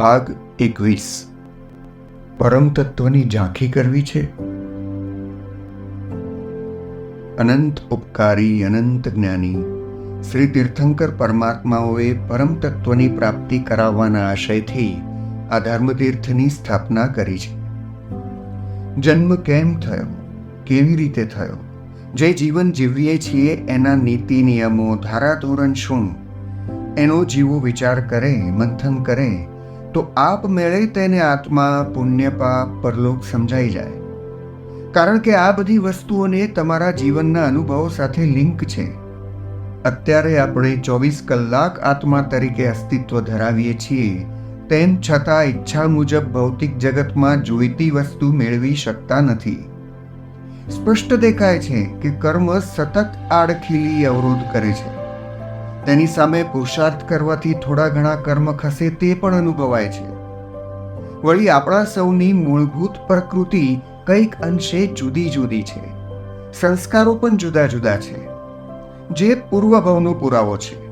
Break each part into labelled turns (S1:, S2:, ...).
S1: ભાગ એકવીસ. પરમતત્વની ઝાંખી કરવી છે? અનંત ઉપકારી, અનંત જ્ઞાની. શ્રી તીર્થંકર પરમાત્માઓએ પરમતત્વની પ્રાપ્તિ કરાવવાના આશયથી આ ધર્મતીર્થની સ્થાપના કરી છે. જન્મ કેમ થયો? કેવી રીતે થયો? જે જીવન જીવીએ છીએ એના નીતિ નિયમો, ધારાધોરણ શું? એનો જીવો વિચાર કરે, મંથન કરે તો આપમેળે તેને આત્મા, પુણ્ય, પાપ, પરલોક સમજાઈ જાય. કારણ કે આ બધી વસ્તુઓને તમારા જીવનના અનુભવો સાથે લિંક છે. અત્યારે આપણે ચોવીસ કલાક આત્મા તરીકે અસ્તિત્વ ધરાવીએ છીએ, તેમ છતાં ઈચ્છા મુજબ ભૌતિક જગતમાં જોઈતી વસ્તુ મેળવી શકતા નથી. સ્પષ્ટ દેખાય છે કે કર્મ સતત આડખીલી અવરોધ કરે છે. તેની સામે પુરુષાર્થ કરવાથી થોડા ઘણા કર્મ ખસે તે પણ અનુભવાય છે. વળી આપણા સૌની મૂળભૂત પ્રકૃતિ કંઈક અંશે જુદી જુદી છે. સંસ્કારો પણ જુદા જુદા છે. જે પૂર્વભાવનો પુરાવો છે.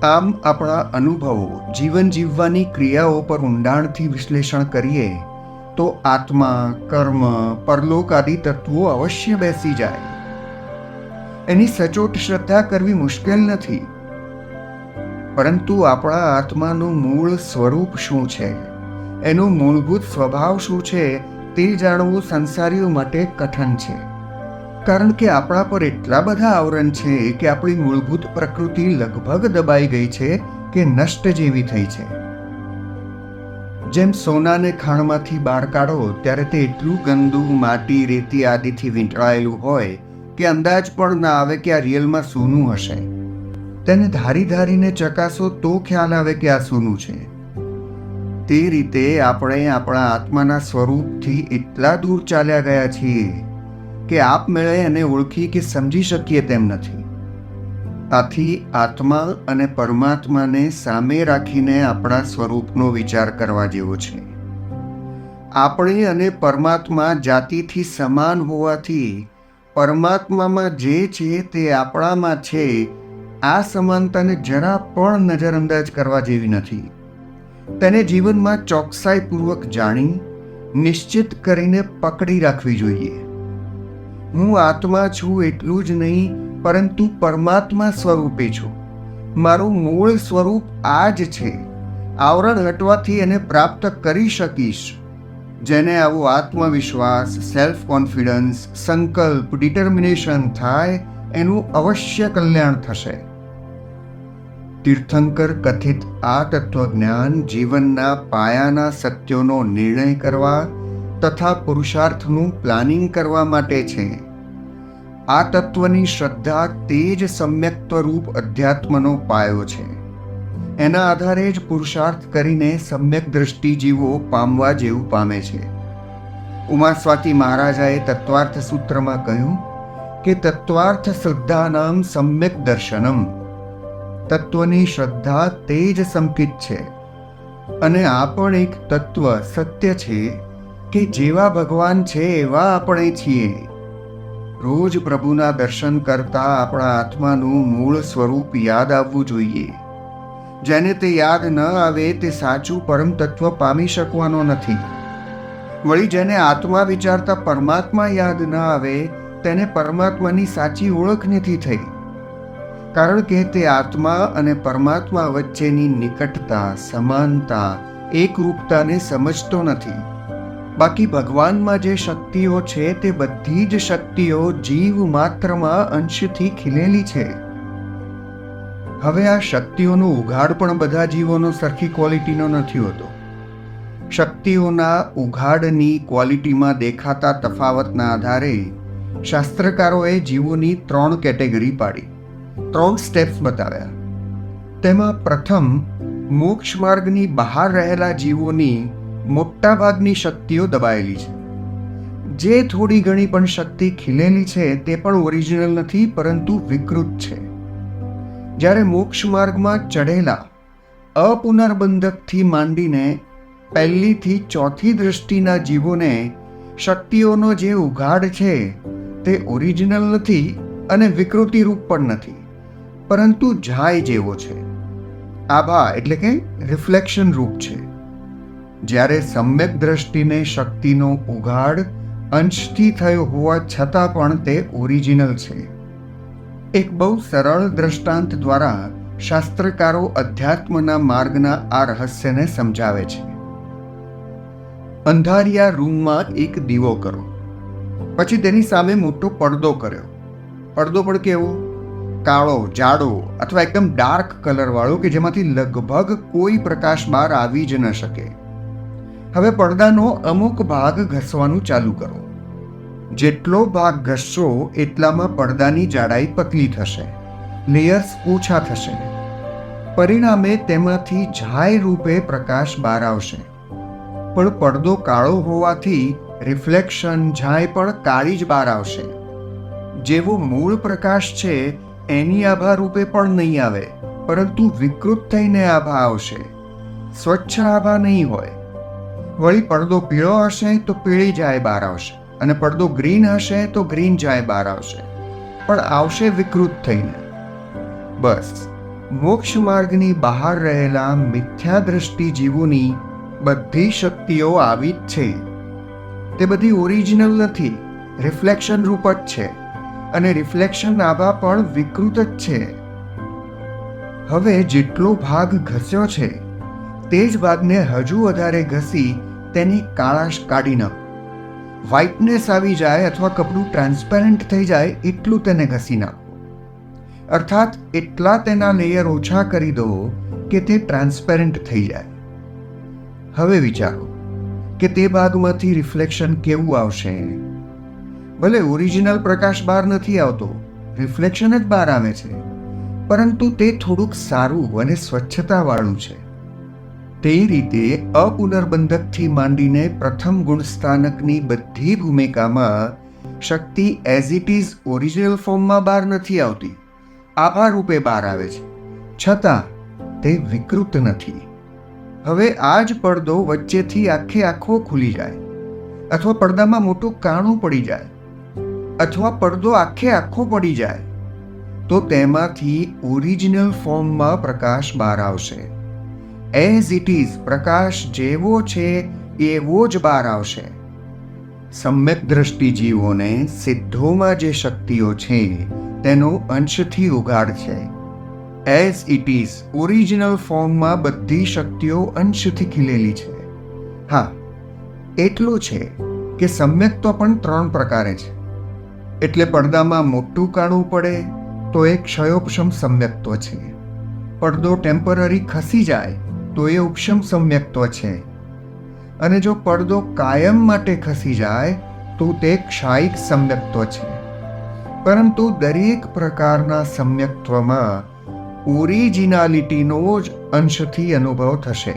S1: આમ આપણા અનુભવો જીવન જીવવાની ક્રિયાઓ પર ઊંડાણથી વિશ્લેષણ કરીએ, તો આત્મા, કર્મ, પરલોક આદિ તત્વો અવશ્ય બેસી જાય. એની સચોટ શ્રદ્ધા કરવી મુશ્કેલ નથી. પરંતુ આપણા આત્માનું મૂળ સ્વરૂપ શું છે? એનો મૂળભૂત સ્વભાવ શું છે તે જાણવું સંસારીઓ માટે કઠન છે. કારણ કે આપણા પર એટલા બધા આવરણ છે કે આપણી મૂળભૂત પ્રકૃતિ લગભગ દબાઈ ગઈ છે કે નષ્ટ જેવી થઈ છે. જેમ સોનાને ખાણમાંથી બહાર કાઢો, ત્યારે તે એટલું ગંદુ, માટી, રેતી આદિથી વીંટળાયેલું હોય કે અંદાજ પણ ના આવે કે આ રિયલમાં સોનું હશે. તેને ધારી ધારીને ચકાસો તો ખ્યાલ આવે કે આ સોનું છે. તે રીતે આપણે આપણા આત્માના સ્વરૂપથી એટલા દૂર ચાલ્યા ગયા છીએ કે આપમેળે એને ઓળખી કે સમજી શકીએ તેમ નથી. આથી આત્મા અને પરમાત્માને સામે રાખીને આપણા સ્વરૂપનો વિચાર કરવા જેવો છે. આપણે અને પરમાત્મા જાતિથી સમાન હોવાથી પરમાત્મામાં જે છે તે આપણામાં છે આ સમાનતાને જરા પણ નજરઅંદાજ કરવા જેવી નથી. તેને જીવનમાં ચોકસાઈપૂર્વક જાણી, નિશ્ચિત કરીને પકડી રાખવી જોઈએ. હું આત્મા છું એટલું જ નહીં, પરંતુ પરમાત્મા સ્વરૂપે છું. મારું મૂળ સ્વરૂપ આ જ છે. આવરણ હટવાથી એને પ્રાપ્ત કરી શકીશ. જેને આવો આત્મવિશ્વાસ સેલ્ફ કોન્ફિડન્સ સંકલ્પ ડિટર્મિનેશન થાય એનું અવશ્ય કલ્યાણ થશે. તીર્થંકર કથિત આ તત્વજ્ઞાન જીવનના પાયાના સત્યોનો નિર્ણય કરવા તથા પુરુષાર્થનું પ્લાનિંગ કરવા માટે છે. આ તત્વની શ્રદ્ધા તે જ સમ્યક્ત્વરૂપ અધ્યાત્મનો પાયો છે. એના આધારે જ પુરુષાર્થ કરીને સમ્યક દ્રષ્ટિ જીવો પામવા જેવું પામે છે. ઉમા સ્વાતિ મહારાજાએ તત્વાર્થ સૂત્રમાં કહ્યું કે તત્વાર્થ શ્રદ્ધાનામ સમ્યક દર્શનમ. તત્વની શ્રદ્ધા તે જ સંકિત છે. અને આ પણ એક તત્વ સત્ય છે કે જેવા ભગવાન છે એવા આપણે છીએ. રોજ પ્રભુના દર્શન કરતા આપણા આત્માનું મૂળ સ્વરૂપ યાદ આવવું જોઈએ. જેને તે યાદ ન આવે તે સાચું પરમ તત્વ પામી શકવાનો નથી. વળી જેને આત્મા વિચારતા પરમાત્મા યાદ ન આવે તેને પરમાત્માની સાચી ઓળખ નથી થઈ. કારણ કે તે આત્મા અને પરમાત્મા વચ્ચેની નિકટતા, સમાનતા, એકરૂપતાને સમજતો નથી. બાકી ભગવાનમાં જે શક્તિઓ છે તે બધી જ શક્તિઓ જીવ માત્રમાં અંશથી ખીલેલી છે. હવે આ શક્તિઓનો ઉઘાડ પણ બધા જીવોનો સરખી ક્વોલિટીનો નથી હોતો. શક્તિઓના ઉઘાડની ક્વોલિટીમાં દેખાતા તફાવતના આધારે શાસ્ત્રકારોએ જીવોની ત્રણ કેટેગરી પાડી. ત્રણ સ્ટેપ્સ બતાવ્યા. તેમાં પ્રથમ, મોક્ષ માર્ગની બહાર રહેલા જીવોની મોટાભાગની શક્તિઓ દબાયેલી છે. જે થોડી ઘણી પણ શક્તિ ખીલેલી છે તે પણ ઓરિજિનલ નથી, પરંતુ વિકૃત છે. જ્યારે મોક્ષ માર્ગમાં ચઢેલા, અપુનર્બંધકથી માંડીને પહેલીથી ચોથી દૃષ્ટિના જીવોને શક્તિઓનો જે ઉઘાડ છે તે ઓરિજિનલ નથી અને વિકૃતિ રૂપ પણ નથી, પરંતુ જાય જેવો છે. આભા એટલે કે રિફ્લેક્શન રૂપ છે. જ્યારે સમ્યક દ્રષ્ટિને શક્તિનો ઉઘાડ અંશથી થયો હોવા છતાં પણ તે ઓરિજિનલ છે. એક બહુ સરળ દ્રષ્ટાંત દ્વારા શાસ્ત્રકારો અધ્યાત્મના માર્ગના આ રહસ્યને સમજાવે છે. અંધારિયા રૂમમાં એક દીવો કરો. પછી તેની સામે મોટો પડદો કર્યો. પડદો પણ કેવો? કાળો, જાડો અથવા એકદમ ડાર્ક કલરવાળો કે જેમાંથી લગભગ કોઈ પ્રકાશ બહાર આવી જ ન શકે. હવે પડદાનો અમુક ભાગ ઘસવાનું ચાલુ કરો. જેટલો ભાગ ઘસશો એટલામાં પડદાની જાડાઈ પતલી થશે. લેયર્સ ઓછા થશે. પરિણામે તેમાંથી જાય રૂપે પ્રકાશ બહાર આવશે. પણ પડદો કાળો હોવાથી રિફ્લેક્શન જાય પણ કાળી જ બહાર આવશે. જેવો મૂળ પ્રકાશ છે, એની આભા રૂપે પણ નહીં આવે, પરંતુ વિકૃત થઈને આભા આવશે. સ્વચ્છ આભા નહીં હોય. વળી પડદો પીળો હશે તો પીળી જાય બહાર આવશે, અને પડદો ગ્રીન હશે તો ગ્રીન જાય બહાર આવશે. પણ આવશે વિકૃત થઈને. બસ. મોક્ષ માર્ગની બહાર રહેલા મિથ્યા દ્રષ્ટિ જીવોની બધી શક્તિઓ આવી જ છે. તે બધી ઓરિજિનલ નથી. રિફ્લેક્શન રૂપ જ છે. અને રિફ્લેક્શન આભા પણ વિકૃત જ છે. હવે જેટલો ભાગ ઘસ્યો છે, તે જ ભાગને હજુ વધારે ઘસી તેની કાળાશ કાઢી નાખો. વ્હાઇટનેસ આવી જાય અથવા કપડું ટ્રાન્સપેરન્ટ થઈ જાય એટલું તેને ઘસી નાખો. અર્થાત, એટલા તેના લેયર ઓછા કરી દો કે તે ટ્રાન્સપેરન્ટ થઈ જાય. હવે વિચારો. કે તે ભાગમાંથી રિફ્લેક્શન કેવું આવશે? ભલે ઓરિજિનલ પ્રકાશ બહાર નથી આવતો, રિફ્લેક્શન જ બહાર આવે છે. પરંતુ તે થોડુંક સારું અને સ્વચ્છતાવાળું છે. તે રીતે અપુનર્બંધકથી માંડીને પ્રથમ ગુણસ્થાનકની બધી ભૂમિકામાં શક્તિ એઝ ઇટ ઇઝ ઓરિજિનલ ફોર્મમાં બહાર નથી આવતી. આભા રૂપે બહાર આવે છે. છતાં, તે વિકૃત નથી. હવે આ જ પડદો વચ્ચેથી આખે આખો ખુલી જાય. અથવા પડદામાં મોટું કાણું પડી જાય. અથવા પડદો આખે આખો પડી જાય. તો તેમાંથી ઓરિજિનલ ફોર્મમાં પ્રકાશ બહાર આવશે. એઝ ઇટ ઇઝ પ્રકાશ જેવો છે, એવો જ બહાર આવશે. સમ્યક દ્રષ્ટિ જીવોને સિદ્ધોમાં જે શક્તિઓ છે, તેનો અંશથી ઉગાડ છે. એઝ ઇટ ઇઝ ઓરિજિનલ ફોર્મમાં બધી શક્તિઓ અંશથી ખીલેલી છે. હા, એટલું છે કે સમ્યક તો પણ ત્રણ પ્રકારે છે. એટલે પડદામાં મોટું કાઢવું પડે તો એ ક્ષયોપશમ સમ્યક્ત્વ છે. પડદો ટેમ્પરરી ખસી જાય તો એ ઉપશમ સમ્યક્ત્વ છે. અને જો પડદો કાયમ માટે ખસી જાય તો તે ક્ષાયિક સમ્યક્ત્વ છે. પરંતુ દરેક પ્રકારના સમ્યક્ત્વમાં ઓરિજિનાલિટીનો જ અંશથી અનુભવ થશે.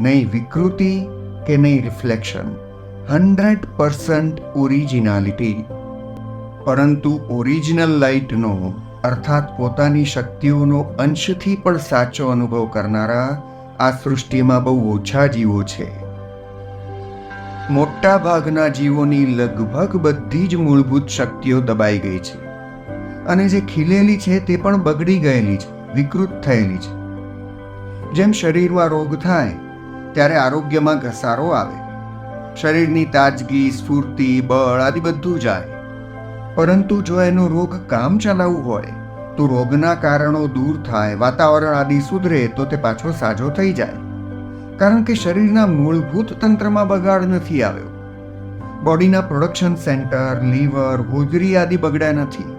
S1: નહીં વિકૃતિ કે નહીં રિફ્લેક્શન. Hundred percent originality. પરંતુ ઓરિજિનલ લાઇટનો, અર્થાત પોતાની શક્તિઓનો અંશથી પણ સાચો અનુભવ કરનારા આ સૃષ્ટિમાં બહુ ઓછા જીવો છે. મોટા ભાગના જીવોની લગભગ બધી જ મૂળભૂત શક્તિઓ દબાઈ ગઈ છે. અને જે ખીલેલી છે તે પણ બગડી ગયેલી છે, વિકૃત થયેલી છે. જેમ શરીરમાં રોગ થાય, ત્યારે આરોગ્યમાં ઘસારો આવે. શરીરની તાજગી, સ્ફૂર્તિ, બળ આદિ બધું જાય. પરંતુ જો એનો રોગ કામ ચલાવવું હોય, તો રોગના કારણો દૂર થાય, વાતાવરણ આદિ સુધરે, તો તે પાછો સાજો થઈ જાય. કારણ કે શરીરના મૂળભૂત તંત્રમાં બગાડ નથી આવ્યો. બોડીના પ્રોડક્શન સેન્ટર, લીવર, હોજરી આદિ બગડ્યા નથી.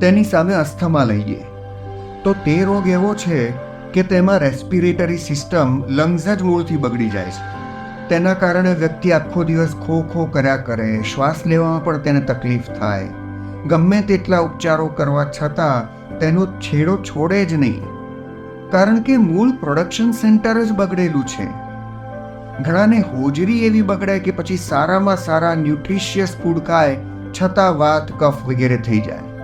S1: તેની સામે અસ્થમા લઈએ. તો તે રોગ એવો છે કે તેમાં રેસ્પિરેટરી સિસ્ટમ લંગ્સ જ મૂળથી બગડી જાય છે. તેના કારણે વ્યક્તિ આખો દિવસ ખો ખો કર્યા કરે, શ્વાસ લેવામાં પણ તેને તકલીફ થાય. ગમે તેટલા ઉપચારો કરવા છતાં તેનો છેડો છોડે જ નહીં. કારણ કે મૂળ પ્રોડક્શન સેન્ટર જ બગડેલું છે. ઘણાને હોજરી એવી બગડે કે પછી સારામાં સારા ન્યુટ્રિશિયસ ફૂડ ખાય, છતાં વાત કફ વગેરે થઈ જાય.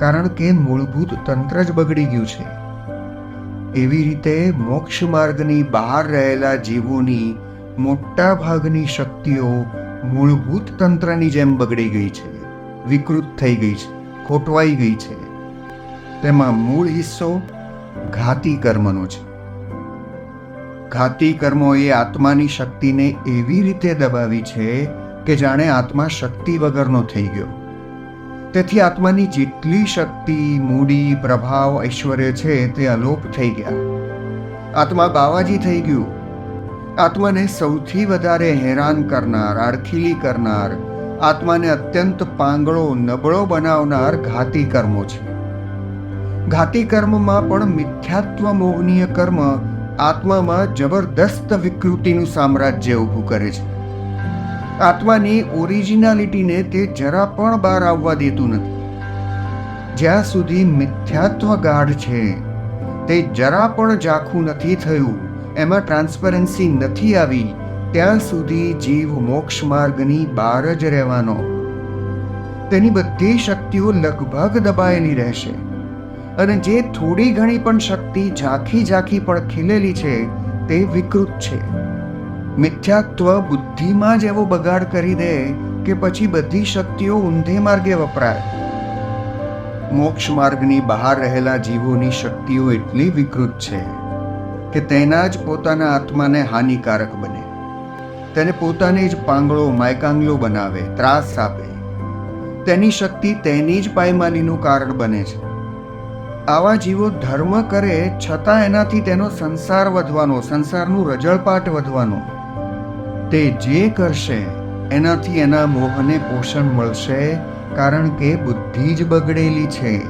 S1: કારણ કે મૂળભૂત તંત્ર જ બગડી ગયું છે. એવી રીતે મોક્ષ માર્ગની બહાર રહેલા જીવોની મોટા ભાગની શક્તિઓ મૂળભૂત તંત્રની જેમ બગડી ગઈ છે. વિકૃત થઈ ગઈ છે, ખોટવાઈ ગઈ છે. તેમાં મૂળ હિસ્સો ઘાતી કર્મનો છે. ઘાતી કર્મોએ આત્માની શક્તિને એવી રીતે દબાવી છે કે જાણે આત્મા શક્તિ વગરનો થઈ ગયો. તેથી આત્માની જેટલી શક્તિ, મૂડી, પ્રભાવ, ઐશ્વર્ય છે, તે અલોપ થઈ ગયા. આત્મા બાવાજી થઈ ગયું. આત્માને સૌથી વધારે હેરાન કરનાર, આડખીલી કરનાર, આત્માને અત્યંત પાંગળો, નબળો બનાવનાર ઘાતી કર્મો છે. ઘાતી કર્મમાં પણ મિથ્યાત્વ મોહનીય કર્મ આત્મામાં જબરદસ્ત વિકૃતિનું સામ્રાજ્ય ઊભું કરે છે. આત્માની ઓરિજિનાલિટીને તે જરા પણ બહાર આવવા દેતું નથી. જ્યાં સુધી મિથ્યાત્વ ગાઢ છે, તે જરા પણ ઝાખું નથી થયું, એમાં ટ્રાન્સપરન્સી નથી આવી, ત્યાં સુધી જીવ મોક્ષ માર્ગની બહાર જ રહેવાનો. તેની બધી શક્તિઓ લગભગ દબાયેલી રહેશે. અને જે થોડી ઘણી પણ શક્તિ ઝાંખી ઝાંખી પણ ખીલેલી છે, તે વિકૃત છે. મિથ્યાત્વ બુદ્ધિમાં જ એવો બગાડ કરી દે કે પછી બધી શક્તિઓ ઊંધે માર્ગે વપરાય. મોક્ષ માર્ગની બહાર રહેલા જીવોની શક્તિઓ એટલી વિકૃત છે કે તેના જ પોતાના આત્માને હાનિકારક બને. તેને પોતાને જ પાંગળો, માયકાંગલો બનાવે, ત્રાસ આપે. તેની શક્તિ તેની જ પાયમાલીનું કારણ બને છે. આવા જીવો ધર્મ કરે છતાં એનાથી તેનો સંસાર વધવાનો, સંસારનું રજળપાટ વધવાનો. તે જે કરશે, એનાથી એના મોહને પોષણ મળશે, કારણ કે બુદ્ધિ જ બગડેલી છે.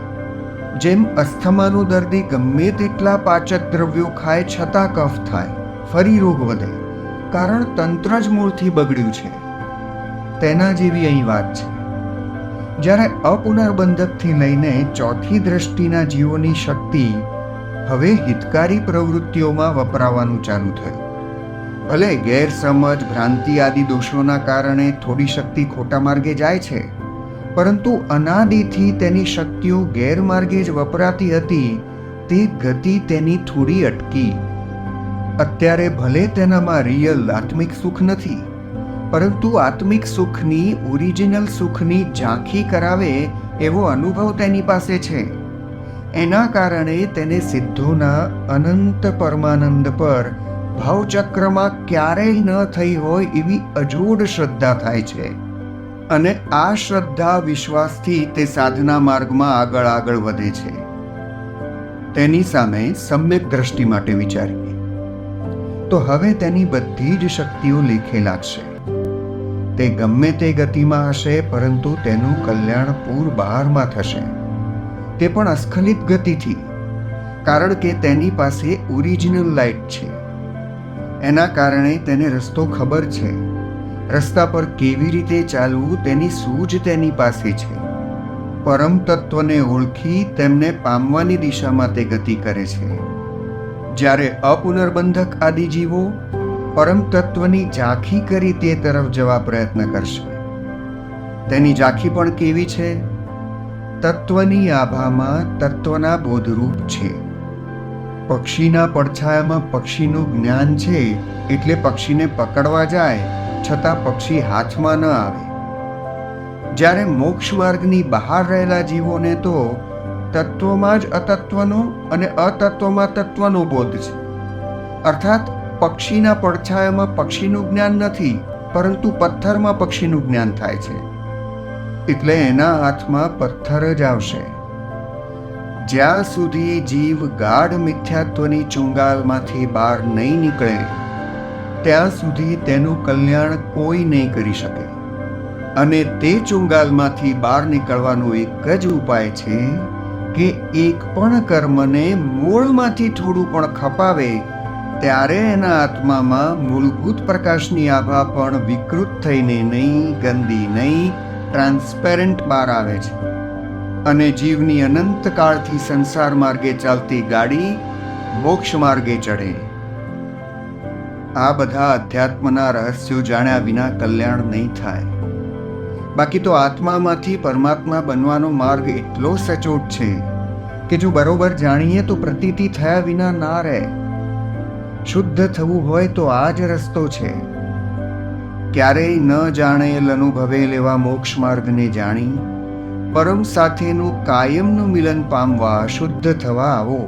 S1: જેમ અસ્થમાનો દર્દી ગમે તેટલા પાચક દ્રવ્યો ખાય છતાં કફ થાય, ફરી રોગ વધે, કારણ તંત્ર જ મૂળથી બગડ્યું છે. તેના જેવી અહીં વાત છે. જ્યારે અપુનર્બંધકથી લઈને ચોથી દ્રષ્ટિના જીવોની શક્તિ હવે હિતકારી પ્રવૃત્તિઓમાં વપરાવાનું ચાલુ થયું. ભલે ગેરસમજ, ભ્રાંતિ આદિ દોષોના કારણે થોડી શક્તિ ખોટા માર્ગે જાય છે, પરંતુ અનાદિથી તેની શક્તિઓ ગેરમાર્ગે જ વપરાતી હતી, તે ગતિ તેની થોડી અટકી. અત્યારે ભલે તેનામાં રિયલ આત્મિક સુખ નથી, પરંતુ આત્મિક સુખની ઓરિજિનલ સુખની ઝાંખી કરાવે એવો અનુભવ તેની પાસે છે. એના કારણે તેને સિદ્ધોના અનંત પરમાનંદ પર ભાવચક્રમાં ક્યારેય ન થઈ હોય એવી અજોડ શ્રદ્ધા થાય છે. અને આ શ્રદ્ધા વિશ્વાસથી તે સાધના માર્ગમાં આગળ આગળ વધે છે. તેની સામે સમ્યક દ્રષ્ટિ માટે વિચારીએ. તો હવે તેની બધી જ શક્તિઓ લેખે લાગશે. તે ગમે તે ગતિમાં હશે, પરંતુ તેનું કલ્યાણ પૂર બહારમાં થશે. તે પણ અસ્ખલિત ગતિથી, કારણ કે તેની પાસે ઓરિજિનલ લાઇટ છે. એના કારણે તેને રસ્તો ખબર છે. રસ્તા પર કેવી રીતે ચાલવું તેની સૂઝ તેની પાસે છે. પરમ તત્વને ઓળખી તેમને પામવાની દિશામાં તે ગતિ કરે છે. જ્યારે અપુનર્બંધક આદિ જીવો પરમ તત્વની ઝાંખી કરી તે તરફ જવા પ્રયત્ન કરશે. તેની ઝાંખી પણ કેવી છે? તત્વની આભામાં તત્વના બોધરૂપ છે. પક્ષીના પડછાયામાં પક્ષીનું જ્ઞાન છે એટલે પક્ષીને પકડવા જાય છતાં પક્ષી હાથમાં ન આવે. જ્યારે મોક્ષ માર્ગની બહાર રહેલા જીવોને તો તત્વમાં જ અતત્વનો અને અતત્વમાં તત્વનો બોધ છે. અર્થાત પક્ષીના પડછાયામાં પક્ષીનું જ્ઞાન નથી, પરંતુ પથ્થરમાં પક્ષીનું જ્ઞાન થાય છે. એટલે એના હાથમાં પથ્થર જ આવશે. જ્યાં સુધી જીવ ગાઢ મિથ્યાત્વની ચુંગાલમાંથી બહાર નહીં નીકળે, ત્યાં સુધી તેનું કલ્યાણ કોઈ નહીં કરી શકે. અને તે ચુંગાલમાંથી બહાર નીકળવાનો એક જ ઉપાય છે કે એક પણ કર્મને મૂળમાંથી થોડું પણ ખપાવે, ત્યારે એના આત્મામાં મૂળભૂત પ્રકાશની આભા પણ વિકૃત થઈને નહીં, ગંદી નહીં, ટ્રાન્સપેરન્ટ બહાર આવે છે. અને જીવની અનંત કાળથી સંસાર માર્ગે ચાલતી ગાડી મોક્ષ માર્ગે ચડે. આ બધા અધ્યાત્મના રહસ્યો જાણ્યા વિના કલ્યાણ નહીં થાય. બાકી તો આત્મામાંથી પરમાત્મા બનવાનો માર્ગ એટલો સચોટ છે કે જો બરોબર જાણીએ તો પ્રતીતિ થયા વિના ના રહે. શુદ્ધ થવું હોય તો આ જ રસ્તો છે. ક્યારેય ન જાણેલ અનુભવેલ એવા મોક્ષ માર્ગને જાણી પરમ સાથેનું કાયમનું મિલન પામવા શુદ્ધ થવા આવો.